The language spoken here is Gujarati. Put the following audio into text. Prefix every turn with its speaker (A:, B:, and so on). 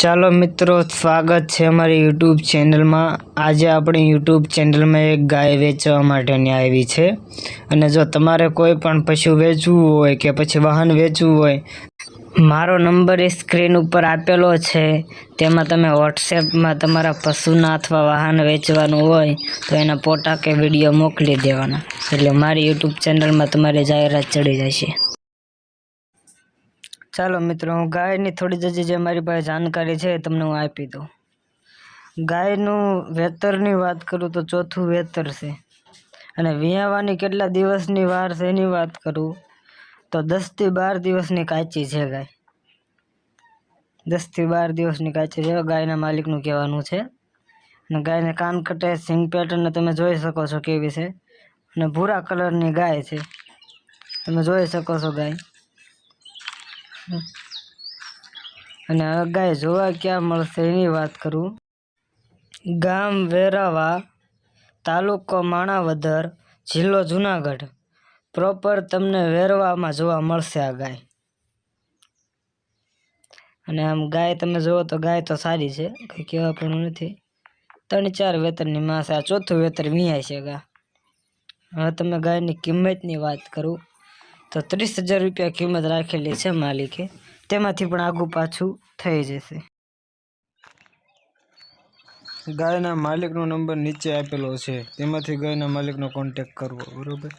A: ચાલો મિત્રો, સ્વાગત છે અમારી યુટ્યુબ ચેનલમાં આજે આપણી યુટ્યુબ ચેનલમાં એક ગાય વેચવા માટેની આવી છે. અને જો તમારે કોઈ પણ પશુ વેચવું હોય કે પછી વાહન વેચવું હોય, મારો નંબર એ સ્ક્રીન ઉપર આપેલો છે. તેમાં તમે વોટ્સએપમાં તમારા પશુના અથવા વાહન વેચવાનું હોય, તો એના ફોટા કે વીડિયો મોકલી દેવાના. એટલે મારી યુટ્યુબ ચેનલમાં તમારી જાહેરાત ચડી જશે. ચાલો મિત્રો, હું ગાયની થોડી જ જે મારી પાસે જાણકારી છે તમને હું આપી દઉં. ગાયનું વેતરની વાત કરું તો ચોથું વેતર છે. અને વિયાવાની કેટલા દિવસની વાર છે એની વાત કરું તો દસથી બાર દિવસની કાચી છે ગાય. દસથી બાર દિવસની કાચી છે ગાયના માલિકનું કહેવાનું છે. અને ગાયને કાન કટે, સિંગ પેટર્ન તમે જોઈ શકો છો કેવી છે. અને ભૂરા કલરની ગાય છે. તમે જોઈ શકો છો ગાય. અને ગાય જોવા ક્યાં મળશે એની વાત કરું. ગામ વેરાવા તાલુકો માણાવદર જિલ્લો જુનાગઢ. પ્રોપર તમને વેરવામાં જોવા મળશે આ ગાય. અને આમ ગાય તમે જુઓ તો ગાય તો સારી છે, કંઈ કહેવા પણ નથી. ત્રણ ચાર વેતરની માસ, આ ચોથું વેતર વિયાય છે ગા. હવે તમે ગાયની કિંમતની વાત કરું. તો ત્રીસ હજાર રૂપિયા કિંમત રાખેલી છે માલિકે. તેમાંથી પણ આગું પાછું થઈ જશે.
B: ગાયના માલિકનો નંબર નીચે આપેલો છે. તેમાંથી ગાયના માલિકનો કોન્ટેક કરવો, બરોબર?